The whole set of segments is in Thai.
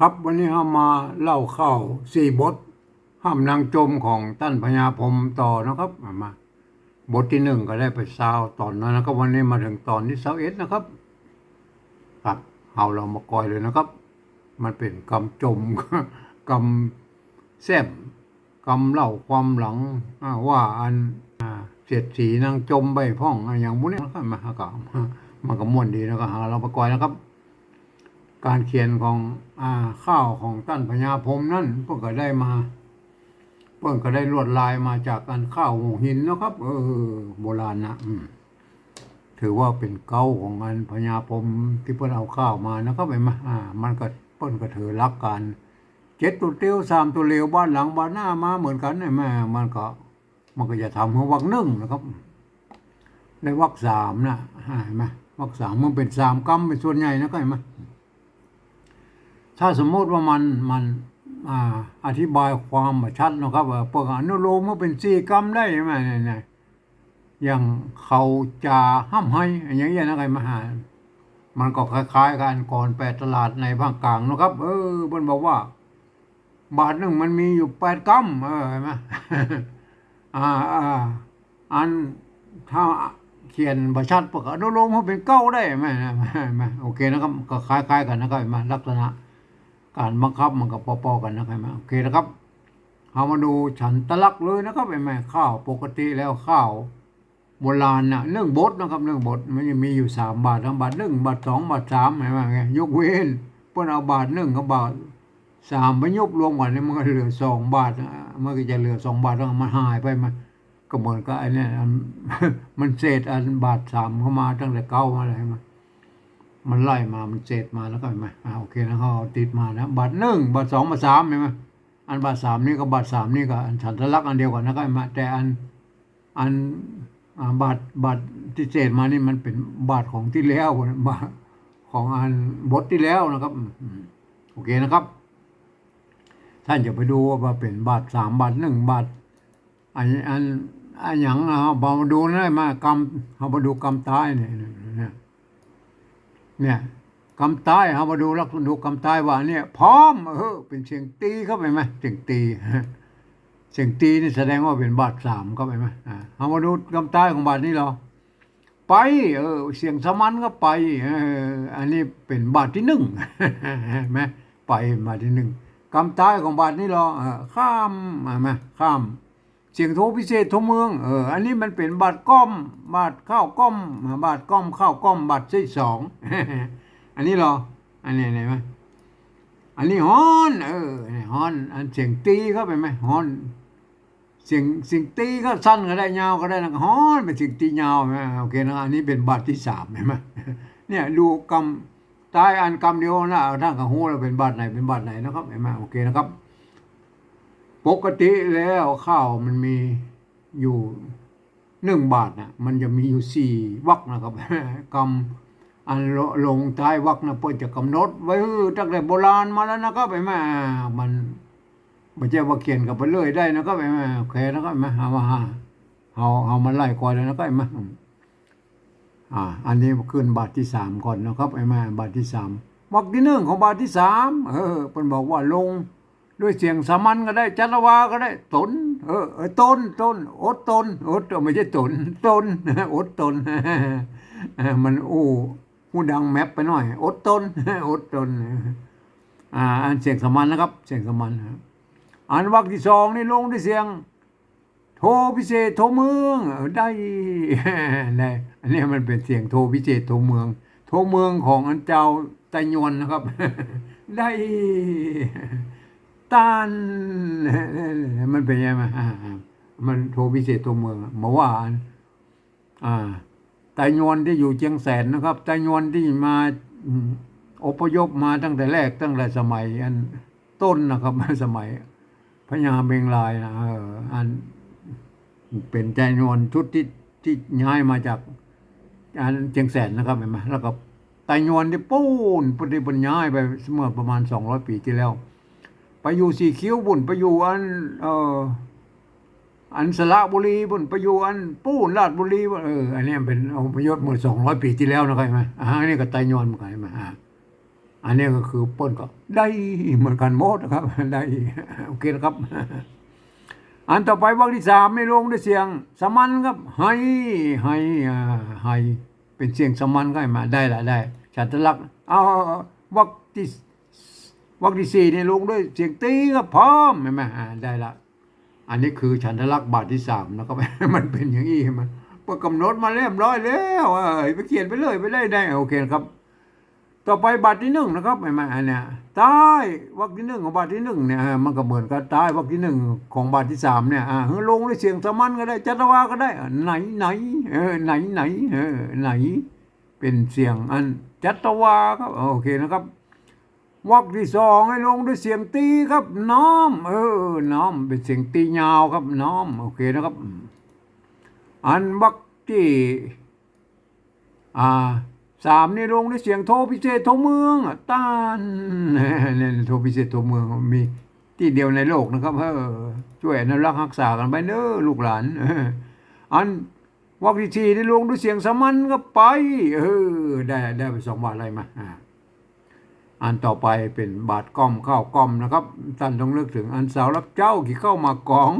ครับวันนี้เรามาเล่าเข้าสี่บท ห้ามนางจมของท่านพญาพรมต่อนะครับมามาบทที่หนึ่งก็ได้ไปซาวตอนนั้นนะครับวันนี้มาถึงตอนที่เสาเอ็ดนะครับ ครับเอาเรามากอยเลยนะครับ มันเป็นกำจมกำแซมกำเล่าความหลังว่าอันเสียดสีนางจมใบพ่องอย่างพวกนี้นะครับมาหากามมันก็ม่วนดีนะครับหาเรามากอยนะครับ การเขียนของอ่าข้าวของท่านพญาพรมนั่นเพิ่งก็ได้มาเพิ่งก็ได้ลวดลายมาจากการข้าวหงหินนะครับ เออ โบราณนะอืมถือว่าเป็นเก้าของอันพญาพรมที่เพิ่นเอาข้าวมานะครับไอ้มาอ่า มันก็เพิ่นก็ถือรักกันเจ็ดตัวเตี้ยวสามตัวเลวบ้านหลังบ้านหน้ามาเหมือนกันไอ้แม่มันก็ มันก็จะทำห้วักหนึ่งนะครับในวักสามนะอ่าเห็นไหมวักสามมันเป็นสามกรรมเป็นส่วนใหญ่นะก็เห็นไหม ถ้าสมมติว่ามันมันอ่าอธิบายความชัดนะครับว่าพวกอนุโลมมันเป็นสี่กรรมได้ไหมเนี่ยอย่างเขาจะห้ามให้อย่างเงี้ยนะไงมาหา มันก็คล้ายๆกันก่อนแปดตลาดในภาคกลางนะครับ เออมันบอกว่า บาทหนึ่งมันมีอยู่แปดกรรมเออเห็นไหมอ่าอ่าอันถ้าเขียนประชัดประกาศอนุโลมมันเป็นเก้าได้ไหมไหมโอเคนะครับก็คล้ายๆกันนะครับเห็นไหมลักษณะ การบังคับมันก็พอๆกันนะครับโอเคนะครับเอามาดูฉันตะลักเลยนะครับไอ้แม่ข้าวปกติแล้วข้าวโบราณนะเรื่องบทนะครับเรื่องบทมันจะมีอยู่สามบาททั้งบาทหนึ่งบาทสองบาทสามเห็นไหมไงยกเว้นเพื่อนเอาบาทหนึ่งกับบาทสามไปยกรวมกันเนี่ยมันก็เหลือสองบาทอะมันก็จะเหลือสองบาทแล้วมันหายไปมันก็เหมือนกับไอ้นี่มันเศษอันบาทสามเข้ามาตั้งแต่เก้ามาอะไรมา มันไล่มา มันเจ็ดมาแล้วก็เห็นไหมอ่าโอเคนะเขาติดมานะบาทหนึ่งบาทสองบาทสามเห็นไหมอันบาทสามนี่กับบาทสามนี่ก็อันฉันทลักษณ์อันเดียวกันนะก็เห็นไหมแต่อันอันอ่าบาทบาทที่เศษมานี่มันเป็นบาทของที่แล้วบาทของอันบทที่แล้วนะครับโอเคนะครับ ท่านจะไปดูว่าเป็นบาทสามบาทหนึ่งบาทอันอันอันอย่างเอาเอามาดูได้มากรรมเอามาดูกรรมตายเนี่ย เนี่ยเนี่ยกำตายเอามาดูลักษณะดูกำตายว่าเนี่ยพร้อมเออเป็นเสียงตีเข้าไปไหมเสียงตีเสียงตีนี่แสดงว่าเป็นบาทสามเข้าไปไหมเอามาดูกำตายของบาทนี้เหรอไป เออ เสียงสมันก็ไปเอออันนี้เป็นบาทที่หนึ่งเห็นไหมไปบาทที่หนึ่งกำตายของบาทนี้เหรอข้ามมาไหมข้าม เสียงโทพิเศษโทเมืองเอออันนี้มันเป็นบาทก้อม บาทข้าวก้อม บาทก้อมข้าวก้อมบาทที่สองอันนี้เหรออันนี้ไหนไหมอันนี้ฮอนเออฮอน อันเสียงตีเข้าไปไหมฮอนเสียงเสียงตีก็สั้นก็ได้ยาวก็ได้นะฮอนเป็นเสียงตียาวไหมโอเคนะอันนี้เป็นบาทที่สามเห็นไหมเนี่ยดูกำตายอันกำเดียวนะท่านกับหูเราเป็นบาทไหนเป็นบาทไหนนะครับเห็นไหมโอเคนะครับ ปกติแล้วข้าวมันมีอยู่หนึ่งบาทนะมันจะมีอยู่สี่วักนะครับกำอันลงท้ายวักนะเพื่อจะกำหนดไว้ตั้งแต่โบราณมาแล้วนะครับไอ้แม่มันไม่ใช่ว่าเขียนกับไปเรื่อยได้นะครับไอ้แม่โอเคนะครับไอ้แม่เอามาเอาเอามาไล่ก่อนเลยนะครับไอ้แม่อ่า อันนี้ขึ้นบาทที่สามก่อนนะครับไอ้แม่บาทที่สามวักที่หนึ่งของบาทที่สามเออเป็นบอกว่าลง ด้วยเสียงสามัญก็ได้จันวาก็ได้ ตน เออตนตนอดตนอดไม่ใช่ตนตนอดตนมันอู้หูดังแมปไปหน่อย อดตนอดตนอ่าอันเสียงสามัญนะครับ เสียงสามัญอันวรรคที่สองนี่ลงด้วยเสียง โทพิเศษโทเมืองได้ได้อันนี้มันเป็นเสียงโทพิเศษโทเมือง โทเมืองของอันเจ้าไตยวนนะครับ ได้ ตันมันเป็นยังไงอ่ามันโทรพิเศษตัวเมืองมาว่าอ่าไตยวนที่อยู่เชียงแสนนะครับไตยวนที่มาอพยพมาตั้งแต่แรกตั้งแต่สมัย อันต้นนะครับสมัยพญาเบงลายนะเอออันเป็นไตยวนชุดที่ที่ย้ายมาจากอันเชียงแสนนะครับเห็นไหมแล้วก็ไตยวนที่ปูนปฏิบัติย้ายไปเมื่อประมาณสองร้อยปีที่แล้ว ไปอยู่สีคิ้วบุญไปอยู่อันเอออันสระบุรีบุญไปอยู่อันปูนราชบุรีเอออันนี้เป็นอาประโยชน์หมดสองร้อยปีที่แล้วนะใครไหมอ่าอันนี้ก็ไตยอนเหมือนกันไหมอ่าอันนี้ก็คือเปิ้นก็ได้เหมือนกันหมดนะครับ ได้โอเคนะครับ อันต่อไปวรรคที่สามในลงด้วยเสียงสมันครับให้ให้อ่าให้เป็นเสียงสมันก็ให้มาได้ละได้ฉันทลักษณ์เอาวรรคที่ วรรคที่สี่ในลงด้วยเสียงตีครับพร้อมเห็นไหมอ่าได้ละ อันนี้คือฉันทลักษณ์บาทที่สามนะครับ มันเป็นอย่างนี้มันก็กำหนดมาเรียบร้อยแล้วเอ้ยไปเขียนไปเลยไปเลยได้โอเคครับ ต่อไปบาทที่หนึ่งนะครับไม่ไม่อันเนี้ยใต้วรรคที่หนึ่งของบาทที่หนึ่งเนี่ยมันก็เหมือนกับใต้วรรคที่หนึ่งของบาทที่สามเนี่ยอ่าลงด้วยเสียงสมันก็ได้จัตวาก็ได้ ไหนไหนเออไหนไหนเออไหน เป็นเสียงอันจัตวาครับโอเคนะครับ วรรคที่สองให้ลงด้วยเสียงตีครับ น้อม เออ น้อมเป็นเสียงตียาวครับ น้อม โอเคนะครับ อันวรรคที่อ่าสามนี่ลงด้วยเสียงโทพิเศษโทเมืองต้านเนี่ยโทพิเศษโทเมืองมีที่เดียวในโลกนะครับเออช่วยอนุรักษ์รักษากันไปเนอลูกหลานอันวรรคที่สี่นี่ลงด้วยเสียงสมัญก็ไปเออได้ได้ไปสองบาทอะไรมาอ่า อันต่อไปเป็นบาทก้อมข้าวก้อมนะครับท่านต้องนึกถึงอันสาวรับเจ้าขี่เข้ามากอง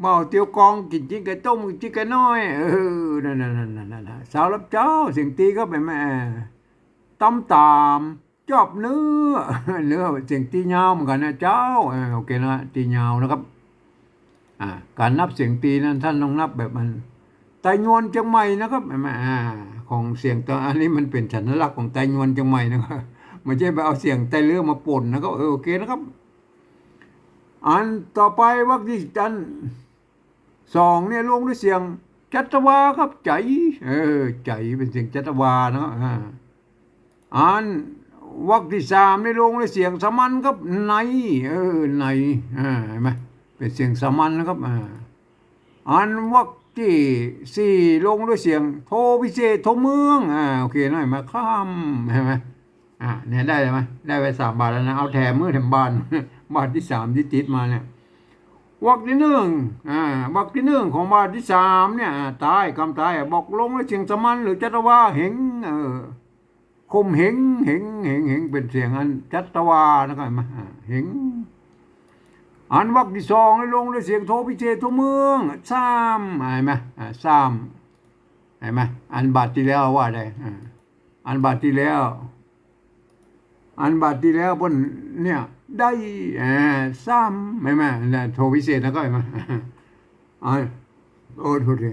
เมาเตียวกองกินจิ้งไก่ต้มกินจิ้งไก่น้อยเออนั่นนั่นนั่นนั่นสาวรับเจ้าเสียงตีก็เป็นแม่ตำตามจอบเนื้อเนื้อเสียงตียาวเหมือนกันนะเจ้าโอเคนะตียาวนะครับอ่าการนับเสียงตีนั้นท่านต้องนับแบบมันไตนวลเชียงใหม่นะครับแม่ของเสียงตัวอันนี้มันเป็นสัญลักษณ์ของไตนวลเชียงใหม่นะครับ ไม่ใช่ไปเอาเสียงไตเรือมาป่นนะครับโอเคนะครับ อันต่อไปวรรคที่จันสองเนี่ยลงด้วยเสียงจัตวาครับ ใจ เออ ใจเป็นเสียงจัตวานาะอ่าอันวรรคที่สามเนี่ยลงด้วยเสียงสมัญครับในเออในอ่าเห็นไหมเป็นเสียงสมัญนะครับอ่าอันวรรคที่สี่ลงด้วยเสียง โทพิเศษโทเมืองอ่าโอเคหน่อยมาข้ามเห็นไหม อ่าเนี่ยได้ไหมได้ไปสามบาทแล้วนะ เอาแถมมือแถมบานบาทที่สามที่ติดมาเนี่ยวรรคที่หนึ่งอ่าวรรคที่หนึ่งของบาทที่สามเนี่ยอ่าตายคำตายบอกลงด้วยเสียงสมัญหรือจัตวาเหงเออคมเหงเหงเหงเหงเป็นเสียงอันจัตวานะครับมาเหงอันวรรคที่สองให้ลงด้วยเสียงโทพิเศษโทเมืองซ้ำเห็นไหมอ่าซ้ำเห็นไหมอันบาทที่แล้วว่าได้อ่าอันบาทที่แล้ว อันบาทที่แล้วเพิ่นเนี่ย ได้เอ่อซ้ำไม่มาเนี่ยโทรพิเศษนะก็ไม่มาอันโอ้โทษที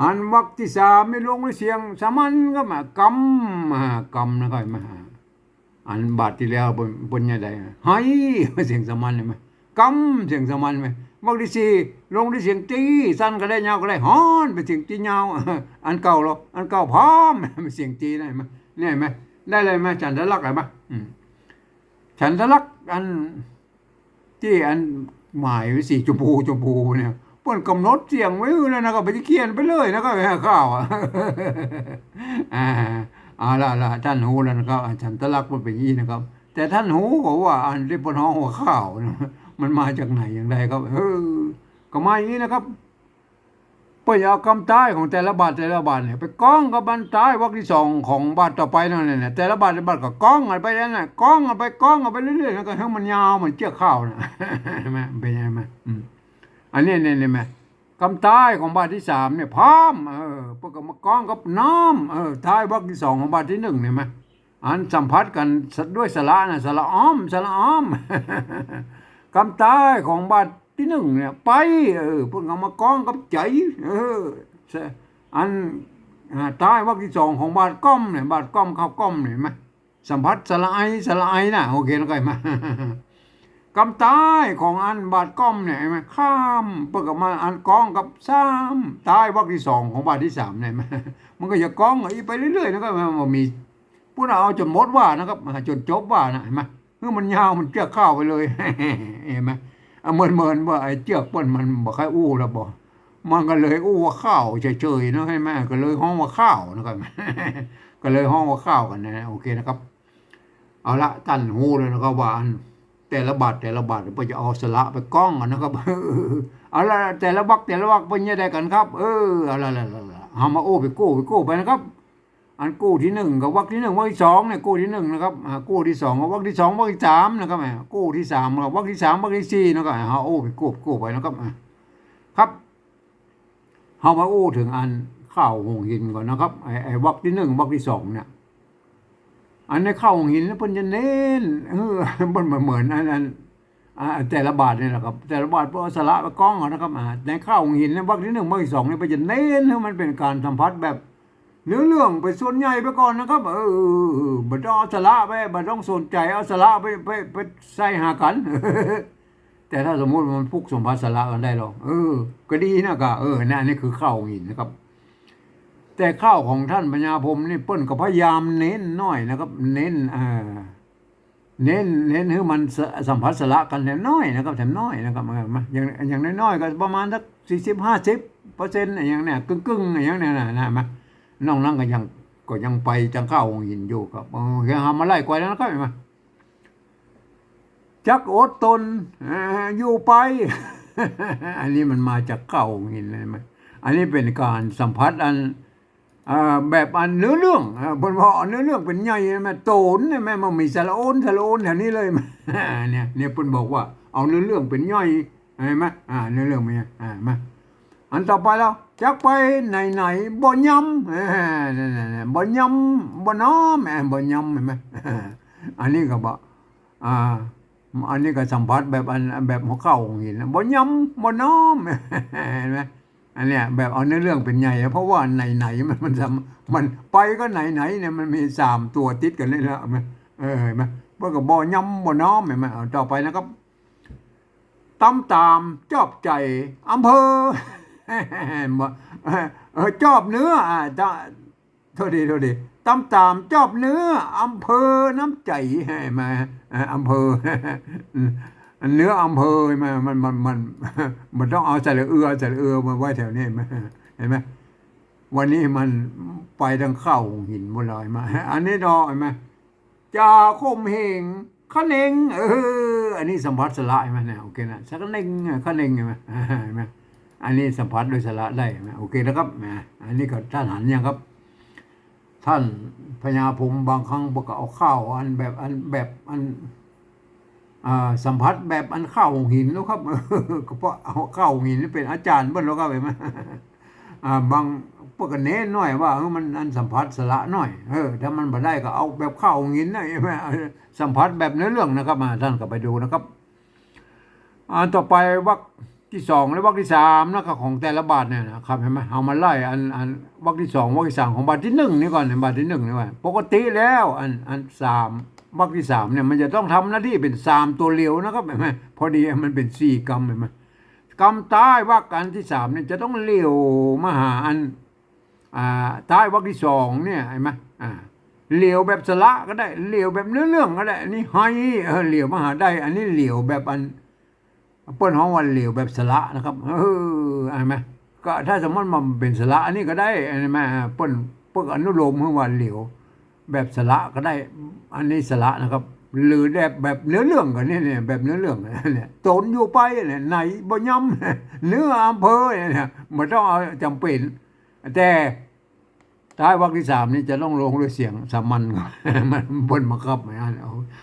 อันวรรคที่สามไม่ลงด้วยเสียงสามัญก็มากำมากำนะก็ไม่มาอันบาทที่แล้วบนบนยังไงให้เสียงสามัญเลยไหมกำเสียงสามัญไหมวรรคที่สี่ลงด้วยเสียงตีสั้นก็ได้ยาวก็ได้ฮอนเป็นเสียงตียาวอันเก่าหรออันเก่าพร้อมเป็นเสียงตีได้ไหมเนี่ยไหม ได้เลยไหมจันทะลักอะไรไหมอืมฉันทะลักอันที่อันหมายสีชมพูชมพูเนี่ยเปิ้นกำหนดเสียงไว้แล้วนะก็ไปเขียนไปเลยนะก็ไปข้าวอะอ่าเอาละละท่านหูแล้วนะครับฉันทะลักมันเป็นอย่างนี้นะครับ แต่ท่านหูก็ว่า อันที่ปนห้องหัวข้าวนะมันมาจากไหนอย่างไรครับเออก็มาอย่างนี้นะครับ เพื่อเอาคำใต้ของแต่ละบาทแต่ละบาทเนี่ยไปก้องกับบันใต้วรรคที่สองของบาทต่อไปนั่นแหละแต่ละบาทแต่ละบาทก็ก้องกันไปนั่นแหะก้องกันไปก้องกันไปเรื่อยๆแล้วก็ให้มันยาวเหมือนเจือกข้าวนะเห็นไหมเป็นยังไงไหมอันนี้เนี่ยเนี่ยไหมคำใต้ของบาทที่สามเนี่ยพร้อมเออพวกก็มาก้องกับน้ำเออท้ายวรรคที่สองของบาทที่หนึ่งเนี่ยไหมอันสัมผัสกันด้วยสระนะสระอ้อมสระอ้อมคำใต้ของบาท ที่หนึ่งเนี่ยไปเออเพิ่งเอามากองกับใจ เอออันอ่าใต้ว่าที่สองของบาทก้อมเนี่ยบาทก้อมข้าวก้อมเนี่ยเห็นไหมสัมผัสสลายสลายนะโอเคแล้วก็มาคำใต้ของอันบาทก้อมเนี่ยไหมข้ามเพิ่งเอามาอันกองกับซ้ำใต้ว่าที่สองของบาทที่สามเนี่ยไหมมันก็จะกองไปเรื่อยๆนะครับมันมีผู้น่าเอาจนหมดว่านะครับจนจบว่านะเห็นไหมเมื่อมันยาวมันเจือกข้าวไปเลยเห็นไหม เอาเมินเมินว่าไอ้เจือกเปิ้นมันบ่ค่อยอู้แล้วบ่มันก็เลยอู้ว่าข้าวเฉยๆเนาะให้แม่ก็เลยห้องว่าข้าวนะครับก็เลยห้องว่าข้าวกันนะโอเคนะครับ เอาละตั้นหูเลยนะครับว่านแต่ละบาทแต่ละบาทเพื่อจะเอาสละไปกล้องกันนะครับเอาละแต่ละบักแต่ละบักเป็นยังไงกันครับ เออเอาละละละละเอามาโอ้ไปโก้ไปโก้ไปนะครับ อันกู้ที่หนึ่งกับวรรคที่หนึ่งวรรคที่สองเนี่ยกู้ที่หนึ่งนะครับกู้ที่สองกับวรรคที่สองวรรคที่สามนะครับอ่กู้ที่สามกับวรรคที่สามวรรคที่สี่นะครับอ่าโอ้ไปกู้กู้ไปนะครับอ่าครับเฮามาอู้ถึงอันข้าวหงหินก่อนนะครับไอ้ไอ้วรรคที่หนึ่งวรรคที่สองเนี่ยอันในข้าวหงหินแล้วเพิ่นจะเน้นเออมันเหมือนเหมือนอันนั้นอ่าแต่ละบาทเนี่ยนะครับ แต่ละบาทเพราะสละไปกล้องนะครับอ่าในข้าวหงหินในวรรคที่หนึ่งวรรคที่สองเนี่ยเพิ่นจะเน้นให้มันเป็นการสัมผัสแบบ เนื้อเรื่องไปส่วนใหญ่ไปก่อนนะครับเออบัต้องเอาสาระไปบัต้องสนใจเอาสาระไปไปไปใส่หากัน แต่ถ้าสมมติมันพุกสมภาสาระกันได้หรอกเออ ก็ดีนะก็เออนะอันนี่คือข้าวหินนะครับ แต่ข้าวของท่านปัญญาพรมนี่เปิ้นก็พยายามเน้นหน่อยนะครับ เน้นเออเน้นเน้นให้มันสัมผัสสาระกันแต่น้อยนะครับแต่น้อยนะครับมาอย่างอย่างน้อยๆก็ประมาณสักสี่สิบห้าสิบเปอร์เซ็นต์อย่างเนี้ยกึ่งๆอย่างเนี้ยนะนะมา น้องนั่งก็ยังก็ยังไปจังเข้าองหินอยู่ครับเออแกหามาไล่กว่าแล้วนะครับเห็นไหมจักอดตนอยู่ไป อันนี้มันมาจากเข้าองหินเลยไหมอันนี้เป็นการสัมผัสอันแบบอันเนื้อเรื่องบนว่าเนื้อเรื่องเป็นใหญ่ไหมโตนแม่มันมีสารโอนสารโอนแถวนี้เลยเนี่ยเนี่ยเพิ่นบอกว่าเอาเนื้อเรื่องเป็นย่อยเห็นไหมอ่าเนื้อเรื่องเป็นอ่ามา อันต่อไปแล้วจักไปไหนไหนบ่ยำเอ้อนั่นๆๆบ่ยำบ่น้อมเอ้อบ่ยำเห็นไหมอันนี้ก็บ่อ่าอันนี้ก็สัมผัสแบบอันแบบหัวเข้าของหินบ่ยำบ่น้อมเห็นไหมอันเนี้ยแบบเอาเนื้อเรื่องเป็นใหญ่เพราะว่าไหนไหนมันมันทำมันไปก็ไหนไหนเนี่ยมันมีสามตัวติดกันเลยนะเห็นไหมเออเห็นไหมเพื่อก็บ่ยำบ่น้อมเห็นไหมต่อไปนะครับตามตามจอบใจอำเภอ จอบเนื้ออ่าโทษดีโทษดีตามตามจอบเนื้ออำเภอน้ำใจให้มาอำเภอเนื้ออำเภอมามันมันมันมันต้องเอาใส่เอือใส่เอือมาไว้แถวนี้เห็นไหมเห็นไหมวันนี้มันไปทางเข้าหินหมดเลยมา อันนี้ดอกเห็นไหมจาคมเหงคะเนงเอออันนี้สัมผัสสละใช่ไหมเนี่ยโอเคนะสักเนงคะเนงใช่ไหมเห็นไหม อันนี้สัมผัสโดยสละได้ไหมโอเคนะครับแหมอันนี้ก็ท่านหันยังครับ ท่านพญาพรหมบางครั้งบอกเอาข้าวอันแบบอันแบบอันอสัมผัสแบบอันข้าวหินแล้วครับเพราะเอาข้าวหินนี่เป็นอาจารย์เบิ้ลแล้วครับเห็นไหมบางพวกก็เน้นหน่อยว่าเออมันอันสัมผัสสละหน่อยเออถ้ามันบ่ได้ก็เอาแบบข้าวหินนะใช่ไหมสัมผัสแบบเนื้อเรื่องนะครับมาท่านก็ไปดูนะครับ อ่าต่อไปวรรค ที่สองและวรรคที่สามนะครับของแต่ละบาทเนี่ยนะครับเห็นไหมเอามาไล่อันอันวรรคที่สองวรรคที่สามของบาทที่หนึ่งนี่ก่อนเนี่ยบาทที่หนึ่งนี่ว่าปกติแล้วอันอันสามวรรคที่สามเนี่ยมันจะต้องทำหน้าที่เป็นสามตัวเลียวนะครับเห็นไหมพอดีมันเป็นสี่กรรมเห็นไหมกำใต้วักอันที่สามเนี่ยจะต้องเลี้ยวมาหาอันอ่าใต้วักที่สองเนี่ยเห็นไหมอ่าเหลียวแบบสละก็ได้เหลียวแบบเนื้อเรื่องก็ได้อันนี้ให้เออเหลียวมาหาได้ อันนี้เหลียวแบบอัน เปิ้นห้องวันเหลียวแบบสละนะครับเออเห็นไหมก็ถ้าสมมติมันเป็นสละอันนี้ก็ได้เห็นไหมเปิ้นเปิ้นอนุโลมให้ว่าเหลียวแบบสละก็ได้อันนี้สละนะครับ หรือแบบแบบเนื้อเรื่องกันเนี่ยเนี่ยแบบเนื้อเรื่องเนี่ยตนอยู่ไปเนี่ยไหนบ่ย่ำเนื้ออำเภอเนี่ยมันต้องเอาจำเป็น แต่ท้ายวรรคที่สามนี่จะต้องลงด้วยเสียงสามัญก่อนมันบนมาครับไหม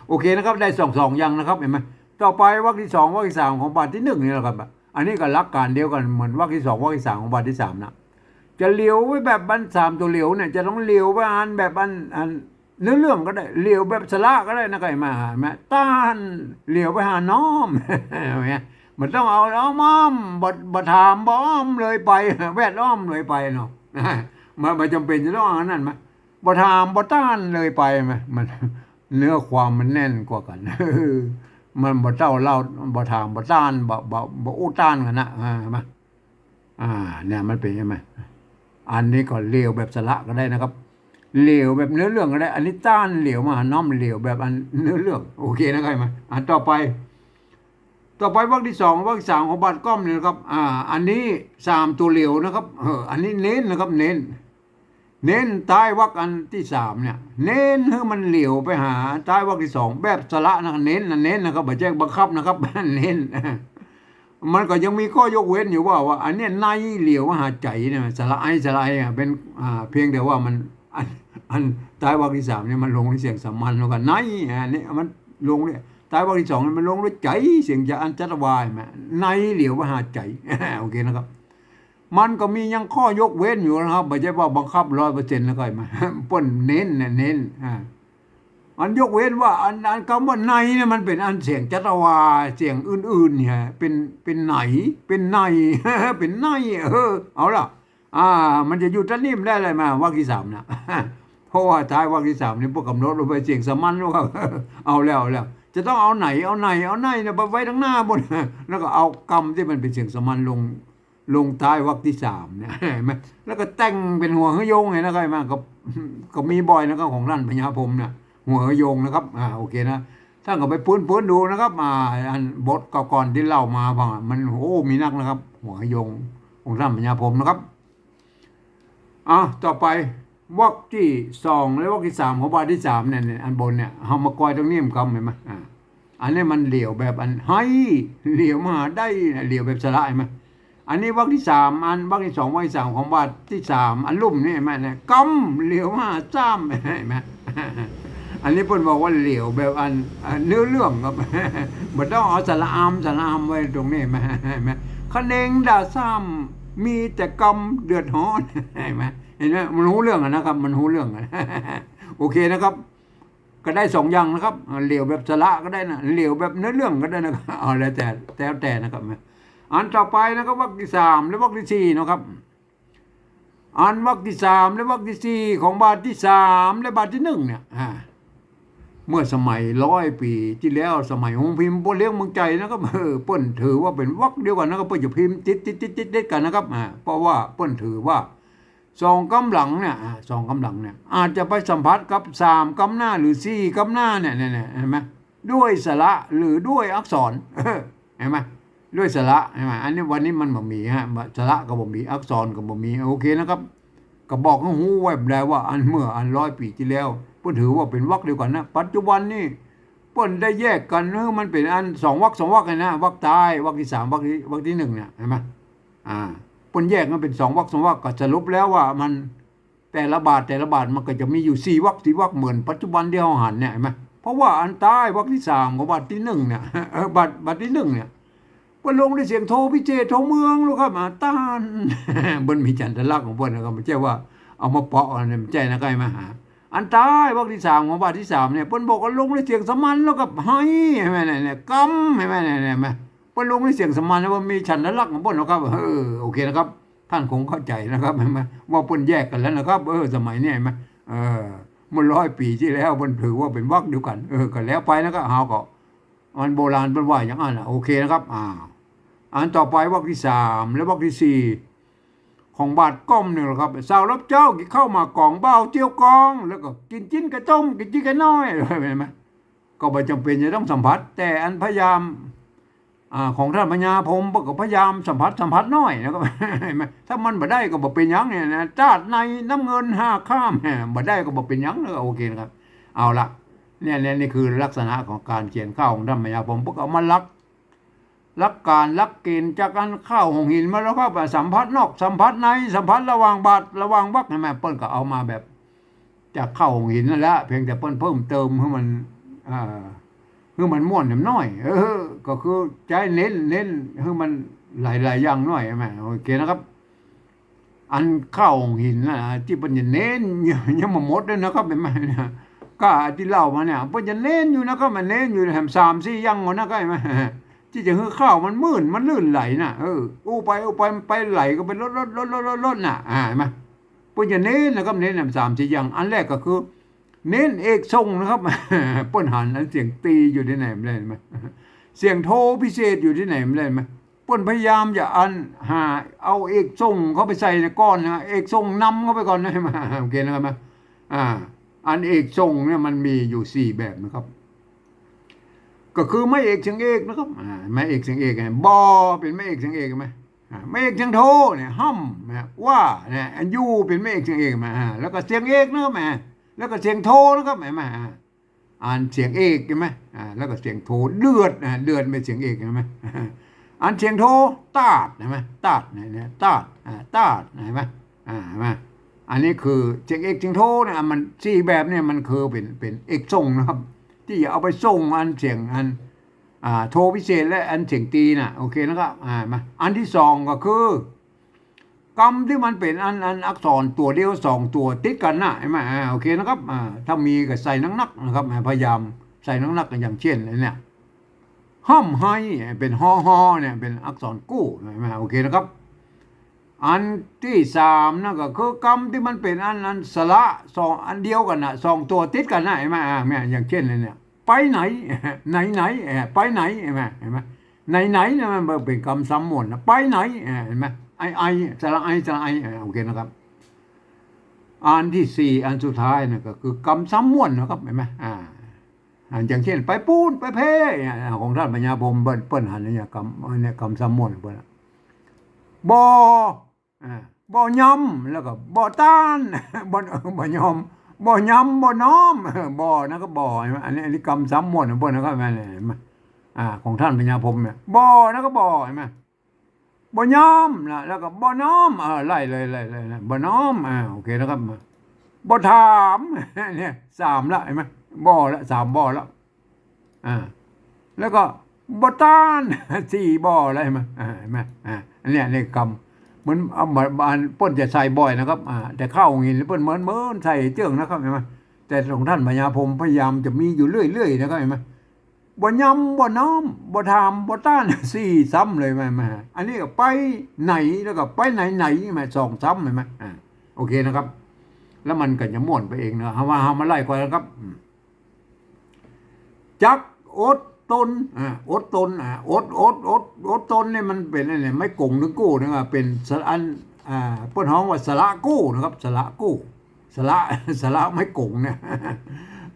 โอเคนะครับ ได้สองสองยังนะครับเห็นไหม ต่อไปวรรคที่สองวรรคที่สามของบาทที่หนึ่งนี่แหละครับ อันนี้ก็หลักการเดียวกันเหมือนวรรคที่สองวรรคที่สามของบาทที่สามนะจะเลี้ยวไว้แบบบันสามตัวเลี้ยวเนี่ยจะต้องเลี้ยวไปอันแบบอันอันเนื้อเรื่องก็ได้เลี้ยวแบบสละก็ได้นะไก่มาแม่ต้านเลี้ยวไปหาน้อมเห็นไหมมันต้องเอาเอาม้อมบดบดถามบ้อมเลยไป แวดล้อมเลยไปเนาะมันมันจำเป็นจะต้องเอาอันนั้นไหมบดถามบดต้านเลยไปไหมมันเนื้อความมันแน่นกว่ากัน มันบดเจ้าเล่าบดถามบดต้านบ่บ่บ่อู้ต้านกันนะอ่าเห็นไหมอ่า เนี่ยมันเป็นยังไงอันนี้ก็เหลวแบบสละก็ได้นะครับเหลวแบบเนื้อเรื่องก็ได้ อันนี้ต้านเหลวมาน้อมเหลวแบบอันเนื้อเรื่อง โอเคนะครับมาอันต่อไป ต่อไปวรรคที่สองวรรคที่สามของบัตรก้อมเนี่ยนะครับ อ่า อันนี้สามตัวเหลวนะครับเอออันนี้เน้นนะครับ เน้น เน้นใต้วรรคอันที่สามเนี่ย เน้นให้มันเหลียวไปหาใต้วรรคที่สองแบบสละนะเน้นนะเน้นนะครับบ่แจ้งบังคับนะครับเน้นมันก็ยังมีข้อยกเว้นอยู่ว่าว่า อันเนี้ยในเหลียวหาใจเนี่ยสละไอสละไออะเป็นอ่าเพียงแต่ว่ามันอันอันตายวรรคที่สามเนี่ยมันลงด้วยเสียงสัมมันแล้วกันในอันนี้มันลงเนี่ยตายวรรคที่สองมันลงด้วยใจเสียงจะอันจัตวายแม่ในเหลียวมาหาใจโอเคนะครับ มันก็มียังข้อยกเว้นอยู่นะครับไม่ใช่ว่าบังคับร้อยเปอร์เซ็นต์แล้วก็มาป้นเน้นเนี่ยเน้นอ่าอันยกเว้นว่าอันอันคำว่าในเนี่ยมันเป็นอันเสียงจัตวาเสียงอื่น ๆ เนี่ย เป็นเป็นไหน เป็นในเป็นในเออเอาล่ะ อ่า มันจะอยู่ท่านิ่มได้เลยมาวรรคที่สามนะเพราะว่าท้ายวรรคที่สามนี่พวกกำหนดลงไปเสียงสมันแล้วครับเอาแล้วเอาแล้ว จะต้องเอาไหนเอาไหนเอาไหนเนี่ยไปไว้ทั้งหน้าบนแล้วก็เอากรรมที่มันเป็นเสียงสมันลง ลงท้ายวรรคที่สามเนี่ยไหมแล้วก็แต่งเป็นหัวหยงไงนะครับมาก็ก็มีบ่อยนะครับของท่นพญาพรมเนี่ยหัวหยงนะครับอ่าโอเคนะท่านก็ไปพื้นพื้นดูนะครับอ่าอันบทก่อนที่เล่ามาบ้างอะมันโอ้มีนักนะครับ หัวหยงของท่านพญาพรมนะครับอะต่อไปวรรคที่สองและวรรคที่สามของบาทที่สามเนี่ยอันบนเนี่ยเฮามากอยตรงนี้มันคำเห็นไหมอ่าอันนี้มันเหลี่ยวแบบอันให้เหลี่ยวมาได้เหลี่ยวแบบสละเห็นไหม อันนี้วรรคที่สามอันวรรคที่สองวรรคที่สามของบาทที่สามอันลุ่มนี่ไหมเนี่ยกำเหลียวมาจ้ำเห็นไหมอันนี้เพิ่นบอกว่าเหลียวแบบอันเนื้อเรื่องครับบ่ต้องเอาสระอามสระอามไว้ตรงนี้ไหมไหมคะเนงด่าซ้ำมีแต่กำเดือดร้อนเห็นไหมเห็นไหมมันรู้เรื่องอะนะครับ มันรู้เรื่องอะโอเคนะครับ ก็ได้สองอย่างนะครับเหลียวแบบสระก็ได้นะเหลียวแบบเนื้อเรื่องก็ได้นะครับเอาแล้วแต่แล้วแต่นะครับ อันต่อไปนะครับวรรคที่สามและวรรคที่สี่นะครับอันวรรคที่สามและวรรคที่สี่ของบาทที่สามและบาทที่หนึ่งเนี่ยเมื่อสมัยร้อยปีที่แล้วสมัยหงพิมพ์ป้นเลี้ยงเมืองใจนะครับเออป้นถือว่าเป็นวรรคเดียวกันนะครับป้นจะพิมพ์ติดติดติดติดติดกันนะครับอ่าเพราะว่าป้นถือว่าสองกำหลังเนี่ยสองกำหลังเนี่ยอาจจะไปสัมผัสกับสามกำหน้าหรือสี่กำหน้าเนี่ยเนี่ยเห็นไหมด้วยสระหรือด้วยอักษรเห็นไหม ด้วยสระใช่ไหมอันนี้วันนี้มันบ่มีฮะสระก็บ่มีอักษรก็บ่มีโอเคนะครับ ก็บอกให้หูไว้ได้ว่า อันเมื่ออันร้อยปีที่แล้วเพิ่นถือว่าเป็นวรรคเดียวกันนะ ปัจจุบันนี่เพิ่นได้แยกกันเออมันเป็นอันสองวรรคสองวรรคเลยนะวรรคตายวรรคที่สามวรรคที่วรรคที่หนึ่งเนี่ยเห็นไหมอ่าเพิ่นแยกมันเป็นสองวรรคสองวรรคก็สรุปแล้วว่ามันแต่ละบาทแต่ละบาทมันก็จะมีอยู่สี่วรรคสี่วรรคเหมือนปัจจุบันที่เราหันเนี่ยเห็นไหมเพราะว่าอันตายวรรคที่สามของบาทที่หนึ่งเนี่ยเออบาทบาทที่หนึ่งเนี่ย ว่าลงด้วยเสียงโทพิเจโทเมืองลูกครับมาต้านบนมีจันทลักษณ์ของเพิ่นนะครับไม่ใช่ว่าเอามาเปาะอันนี้ไม่ใช่นะใกล้มาหา อันตายวักที่สามของบาทที่สามเนี่ยเพิ่นบอกว่าลงด้วยเสียงสมันแล้วก็ให้ใช่ไหมเนี่ยเนี่ยกำใช่ไหมเนี่ยเนี่ยเห็นไหมเพิ่นลงด้วยเสียงสมันแล้วว่ามีฉันทลักษณ์ของเพิ่นนะครับเออโอเคนะครับ ท่านคงเข้าใจนะครับเห็นไหมว่าเพิ่นแยกกันแล้วนะครับ เออสมัยเนี้เห็นไหมเออเมื่อร้อยปีที่แล้วเพิ่นถือว่าเป็นวรรคเดียวกัน เออก็แล้วไปนะครับเฮาก็ มันโบราณเพิ่นว่าอย่างนั้นน่ะโอเคนะครับอ้าอันต่อไปวรรคที่สามและวรรคที่สี่ของบาทก้มเนี่ยแหละครับสาวรับเจ้ากินเข้ามากล่องเบ้าเจียวกอง แล้วก็กินจิ้นกระต้มกินจิ้นกระน้อยเห็นไหมก็ไม่จำเป็นจะต้องสัมผัส แต่อันพยายามอ่าของท่านพญาพมก็พยายามสัมผัสสัมผัสน้อยนะครับเห็นไหมถ้ามันบ่ได้ก็บ่เป็นยังเนี่ยนะจาดในน้ำเงินห้าข้ามบ่ได้ก็บ่เป็นยังแล้วก็โอเคนะครับ เอาละ เนี่ยเนี่ยนี่คือลักษณะของการเขียนข้าวของท่านพญาพรหมพวกเอามาลักลักการลักเกณฑ์จากการเข้าหงหินมาแล้วก็แบบสัมผัสนอกสัมผัสในสัมผัสระหว่างบาทระหว่างวักใช่ไหมเปิ้ลก็เอามาแบบ จากเข้าหงหินนั่นแหละเพียงแต่เปิ้ลเพิ่มเติมให้มันอ่าให้มันม่วนน่อยน้อย เออ ก็คือใจเน้นเน้นให้มันหลายหลายๆอย่างหน่อยใช่ไหมโอเคนะครับ อันเข้าหงหินนะที่เปิ้ลจะเน้นยังมาหมดเลยนะครับเป็นไหมนี่ย ก็ที่เล่ามาเนี่ยเปิ้ลจะเน้นอยู่นะครับมันเน้นอยู่แถมสามสี่ยังหมดนะก็ใช่ไหมที่จะคือข้าวมันมื่นมันลื่นไหลน่ะเอออู้ไปอู้ไปมันไปไหลก็เป็นรถรถรถรถรถรถน่ะอ่าเห็นไหมเปิ้นจะเน้นนะครับเน้นนสามสี่ย่างอันแรกก็คือ เน้นเอกทรงนะครับเปิ้นหันอันเสียงตีอยู่ที่ไหนไม่ได้ไหมเสียงโทพิเศษอยู่ที่ไหนไม่ได้ไหมเปิ้นพยายามจะอันหาเอาเอกทรงเข้าไปใส่ในก้อนนะเอกทรงนำเข้าไปก่อนนะมโอเคนะครับมอ่า อันเอกทรงเนี่ยมันมีอยู่สี่แบบนะครับ ก็คือไม่เอกเสียงเอกนะครับอ่าไม่เอกเสียงเอกไงบอเป็นไม่เอกเสียงเอกไหมอ่าไม่เอกเสียงโทเนี่ยห้ำนะว่าเนี่ยอันยูเป็นไม่เอกเสียงเอกมาอ่าแล้วก็เสียงเอกนะครับแหมแล้วก็เสียงโทนะครับแหมมาอ่าอ่านเสียงเอกใช่ไหมอ่าแล้วก็เสียงโทเลือดอ่าเลือดเป็นเสียงเอกใช่ไหมอันเสียงโทตาดใช่ไหมตาดเนี่ยเนี่ยตาดอ่าตาดเห็นไหมอ่าเห็นไหม อันนี้คือเสียงเอกเสียงโทเนี่ยมันสี่แบบเนี่ยมันคือเป็นเป็นเอกส่งนะครับ ที่เอาไปส่งอันเสียงอันอ่าโทพิเศษและอันเสียงตีน่ะโอเคนะครับอ่ามาอันที่สองก็คือกรรมที่มันเป็นอันอันอักษรตัวเดียวสองตัวติดกันนะใช่ไหมอ่าโอเคนะครับอ่าถ้ามีก็ใส่นักนักนะครับพยายามใส่นักนักๆกันอย่างเช่นเนี่ยห้อมให้เป็นฮอฮอเนี่ยเป็นอักษรกู้ใช่ไหมโอเคนะครับ อันที่สามนั่นก็คือกรรมที่มันเป็นอันอันสระสองอันเดียวกันนะสองตัวติดกันนะเห็นไหมอ่าแม่อย่างเช่นเลยเนี่ย ไปไหน ไหนไหนไปไหนเห็นไหมเห็นไหมไหนไหนเนี่ยมันเป็นคำซ้ำหมดนะไปไหนเห็นไหมไอไอสระไอสระไอโอเคนะครับอันที่สี่อันสุดท้ายนะก็คือกรรมซ้ำมวนนะครับเห็นไหมอ่าอันอย่างเช่น ไปปูนไปเพ่อ่าของท่านปัญญาพรมเปิ้นเปิ้นหันเนี่ยกรรมเนี่ยกรรมซ้ำมวนเปิ้นบ่ บ่ยำแล้วก็บ่ต้านบ่บ่ยอมบ่ยำบ่น้อมบ่นะก็บ่อันนี้อันนี้กรรมซ้ำหมดนบ่นะครับแม่เห็นไหมอ่าของท่านปัญญาพรมเนี่ยบ่นะก็บ่เห็นไหมบ่ยอมนะแล้วก็บ่น้อมเออไล่เลยไล่เลยบ่น้อมอ่าโอเคนะครับบ่ถามเนี่ยสามละเห็นไหมบ่ละสามบ่ละอ่าแล้วก็บอต้านสี่บ่ออะไรมอ่าเห็นไหมอ่าอันเนี้ยในกรรม เหมือนเอามาบานป้นจะใส่บ่อยนะครับอ่าแต่เข้าหินเป้นเหมือนเหมือนใส่เจืองนะครับเห็นไหมแต่ของท่านพญาพมพยายามจะมีอยู่เรื่อยๆนะครับเห็นไหมบ่ยำบ่น้อมบ่ทามบ่ต้านสี่ซ้ำเลยไหมมาอันนี้ก็ไปไหนแล้วก็ไปไหนไหนมสองซ้ำเห็นไหมอ่าโอเคนะครับ แล้วมันก็จะม่วนไปเองเนะฮาว่าฮามาไล่ก่อนนะครับจักอด ตนอ่าอดตนอ่าอดอดอดอดตนเนี่ยมันเป็นอะไรไม่กงหรือกู้นะครับเป็นสระอันอ่าเปิ้นฮ้องว่าสระกู้นะครับสระกู้สระสระไม่กงเนี่ย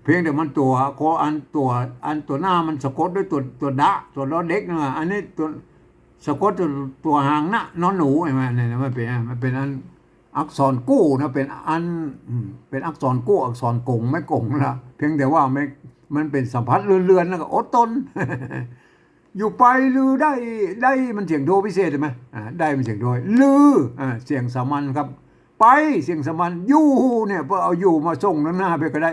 เพียงแต่มันตัวโคอันตัวอันตัวหน้ามันสะกดด้วยตัวตัวดะตัวรอเด็กนะอันนี้ตัวสะกดตัวตัวหางนะนอนหนูใช่ไหมเนี่ยมันเป็นมันเป็นอันอักษรกู้นะเป็นอันอืมเป็นอักษรกู้อักษรกงไม่กงละเพียงแต่ว่าไม่ มันเป็นสัมผัสเรือนๆแล้วก็อดตนอยู่ไปลือได้ได้มันเสียงโทพิเศษใช่ไหมอ่าได้มันเสียงโทลืออ่าเสียงสามัญครับ ไปเสียงสามัญอยู่เนี่ยเพื่อเอาอยู่มาส่งด้านหน้าไปก็ได้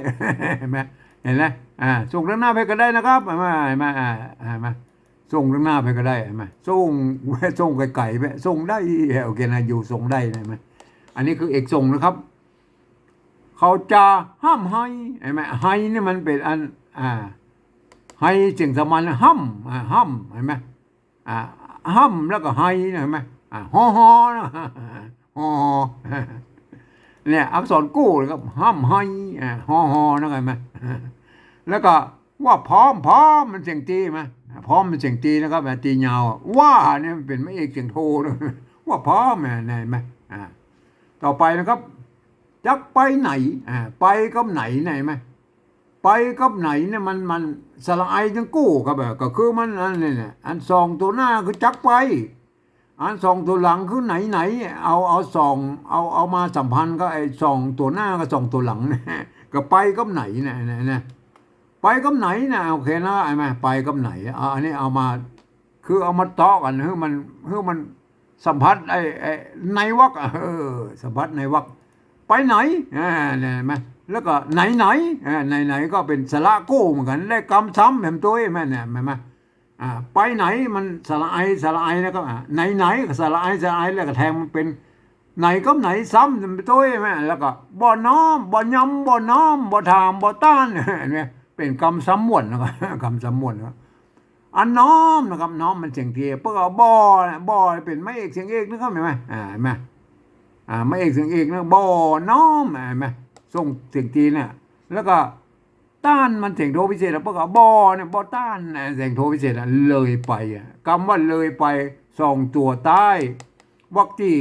เห็นไหมเห็นไหมอ่าส่งด้านหน้าไปก็ได้นะครับเห็นไหมเห็นไหมอ่าเห็นไหมส่งด้านหน้าไปก็ได้เห็นไหมส่งส่งไก่ๆไปส่งได้โอเคนะอยู่ส่งได้ไหมอันนี้คือเอกส่งนะครับ เขาจะห้ามให้เห็นไหมให้นี่มันเป็นอัน อ่าให้เสียงสมัญห้ำอ่าห้ำเห็นไหมอ่าห้ำแล้วก็ให้เห็นไหมอ่าฮอฮอฮอฮอเนี่ยอักษรกู้นะครับห้ำให้อ่าฮอฮอนะเห็นไหมแล้วก็ว่าพร้อมพร้อมมันเสียงตีไหมพร้อมมันเสียงตีนะครับแบบตียาวว่าเนี่ยมันเป็นไม่เอกเสียงโทนะว่าพร้อมเห็นไหมอ่าต่อไปนะครับจักไปไหนอ่าไปกับไหนไหนไหม ไปกับไหนเนี่ยมันมันสลายทั้งกู้ครับแบบก็คือมันอันนี้เนี่ยอันสองตัวหน้าคือจักไป อันสองตัวหลังคือไหนไหน เอาเอาสองเอาเอามาสัมพันธ์ก็ไอ้สองตัวหน้ากับสองตัวหลังเนี่ยก็ไปกับไหนเนี่ยเนี่ยเนี่ยไปกับไหนเนี่ยโอเคนะไอ้แม่ไปกับไหนอ่าอันนี้เอามาคือเอามาต่อกันเฮ้มันเฮ้มันสัมผัสไอ้ไอ้ในวักเออสัมผัสในวักไปไหนอ่าเนี่ยเห็นไหม แล้วก็ไหนไหนอ่าไหนไหนก็เป็นสระกู้เหมือนกันและกำซ้ำแบบตัวแม่เนี่ยเห็นไหมอ่าไปไหนมันสระไอสระไอนะครับไหนไหนก็สระไอสระไอแล้วก็แทงมันเป็นไหนก็ไหนซ้ำเป็นตัวแม่แล้วก็บ่อน้อมบ่อยำบ่อน้อมบ่อถามบ่อต้านเห็นไหมเป็นกำซ้ำมวนนะครับกำซ้ำมวนนะครับอันน้อมนะครับน้อมมันเสียงเทียเพื่อเอาบ่อนะบ่อเป็นไม่เอกเสียงเอกนะครับเห็นไหมอ่าเห็นไหมอ่าไม่เอกเสียงเอกนะบ่อน้อมอ่าเห็นไหม ส่งเสียงจีนเนี่ยแล้วก็ต้านมันเสียงโทพิเศษแล้วเพื่อเอาบ่อเนี่ยบอต้านอ่าเสียงโทพิเศษเลยไปอะคำว่าเลยไปสองตัวใต้วรรคที่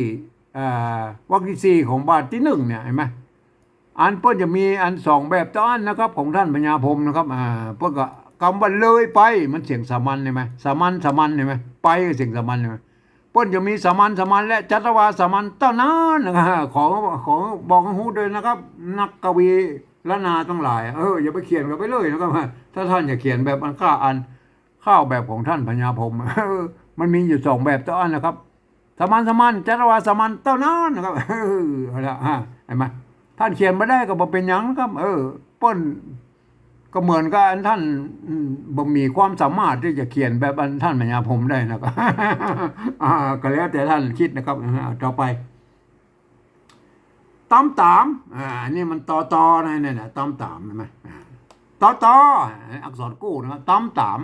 อ่าวรรคที่สี่ของบาทที่หนึ่งเนี่ยเห็นไหมอันเพิ่นจะมีอันสองแบบต้านนะครับ ของท่านปัญญาพรมนะครับอ่าเพิ่นก็คำว่าเลยไปมันเสียงสามัญใช่ไหมสามัญสามัญใช่ไหมไปก็เสียงสามัญใช่ไหม เพิ่นจะมีสามัญสามัญและจัตวาสามัญเท่านั้นนะครับขอขอบอกห้ฮู้ด้วยนะครับ นักกวีละนาทั้งหลายเอออย่าไปเขียนกันไปเลยนะครับถ้าท่านอย่าเขียนแบบอันข้าอันข้าวแบบของท่านปัญาพรมมันมีอยู่สองแบบเท่านั้นนะครับสามัญสามัญจัตวาสามัญเท่านั้นนะครับเออเอาละฮะเห็นไหมท่านเขียนมาได้ก็บ่เป็นยังนะครับ เออเปิ้น ก็เหมือนกับอันท่านมบ่มีความสามารถที่จะเขียนแบบอันท่านพญาพรหมได้นะครับอ่าก็แล้วแต่ท่านคิดนะครับอ่าต่อไปตามตามอ่าอันนี้มันต่อต่อนะเนี่ยนะตามตามเห็นไหมต่อต่ออักษรกู้นะตามตาม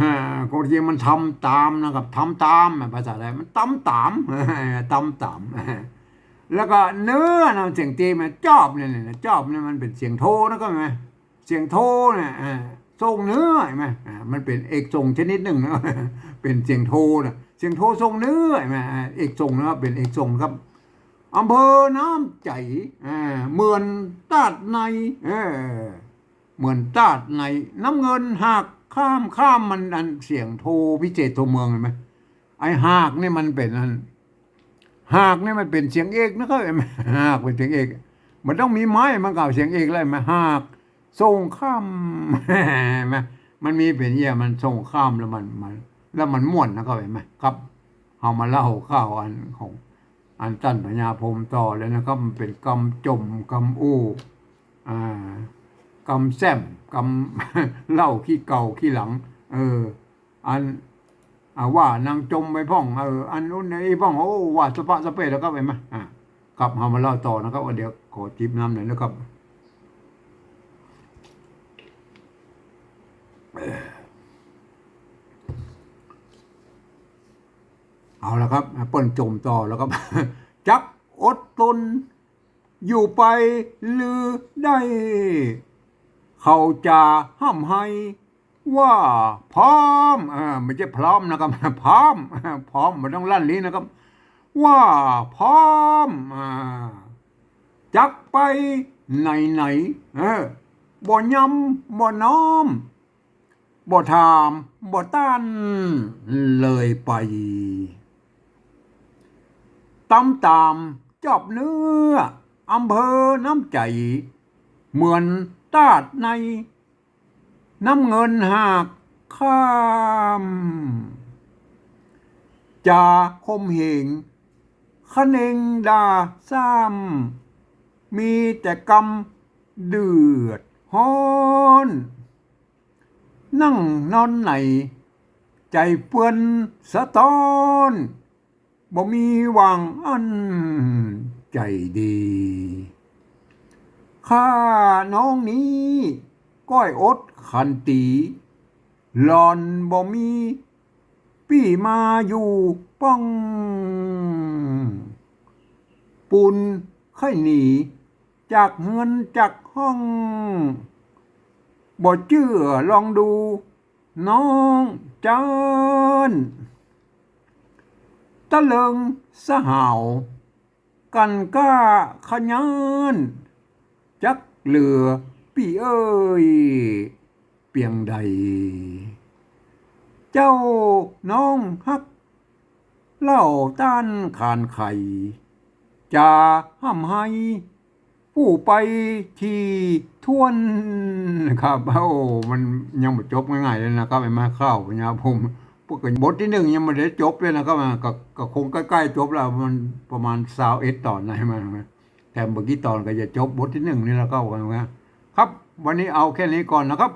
อ่าคนจริงมันทำตามนะครับทำตามภาษาไทยมันตำตามตำตามแล้วก็เนื้อนะเสียงตีมันจอบเนี่ยนะจอบเนี่ยมันเป็นเสียงโทนะครับไหม เสียงโทเนี่ยอ่าทรงเนื้อเห็นไหมมันเป็นเอกทรงชนิดหนึ่งนะเป็นเสียงโทนะเสียงโททรงเนื้อเห็นไหมเอกทรงนะครับเป็นเอกทรงครับอำเภอน้ำใจเมือนตาดในเหมือนตาดในน้ำเงินหากข้ามข้ามมันอันเสียงโทพิเศษโทเมืองเห็นไหมไอหากนี่มันเป็นอันหากนี่มันเป็นเสียงเอกนะครับเห็นไหมหากเป็นเสียงเอก มันต้องมีไม้มันเก่าเสียงเอกเลยไหมหาก ส่งข้ามไหมมันมีเป็นเยี่ยมันส่งข้ามแล้วมันมัน แล้วมันม่วนนะครับเห็นไหมครับเอามาเล่าข้าวอันของ อันตั้นพญาพรมต่อเลยนะครับมันเป็นกำจมกำอู้อ่ากำแซมกำเล่าขี้เก่าขี้หลัง เออ อันอาว่านางจมไปพ่องเอออันนู้นไอ้พ่องโอ้ว่าสะปะสะเปะแล้วก็ไปไหมอ่าครับเอามาเล่าต่อนะครับว่าเดี๋ยวขอจิบน้ำหน่อยนะครับ เอาละครับเปิ้นจมต่อแล้วครับจักอดตนอยู่ไปหรือได้ เขาจะห้ามให้ว่าพร้อมอ่าไม่ใช่พร้อมนะครับพร้อมพร้อมมันต้องลั่นลิ้นนะครับ ว่าพร้อมอ่าจักไปไหนไหนเออบ่ยำบ่น้อม บ่ถามบ่ต้านเลยไปตำตามจอบเนื้ออำเภอน้ำใจ เหมือนตาดใน น้ำเงินหากข้ามจาคมเหงคเนงดาซ้ำมีแต่กำเดือดฮ้อน นั่งนอนไหน ใจเปื้อนสะตอนบ่มีหวังอันใจดี ข้าน้องนี้ก้อยอดขันตีหลอนบ่มีปี่มาอยู่ป้อง ปุนไข่หนี จากเงินจากห้อง บ่เชื่อลองดู น้องจินตะเลิงสหาว กันก้าขยันจักเหลือปี่เอ้ย เปียงใด เจ้าน้องฮัก เล่าต้านขานไข่จะห้ำให้ ผู้ไปที่ทวนครับโอ้มันยังไม่จบง่ายๆเลยนะครับไอ้มาข้าวปัญญาภูมิพวกกันบทที่หนึ่งยังไม่ได้จบเลยนะครับมันก็ก็คงใกล้ๆจบแล้วมันประมาณสาวเอ็ดตอนไหนมาแต่เมื่อกี้ตอนก็จะจบบทที่หนึ่งนี่แล้วก็กันนะครับ วันนี้เอาแค่นี้ก่อนนะครับ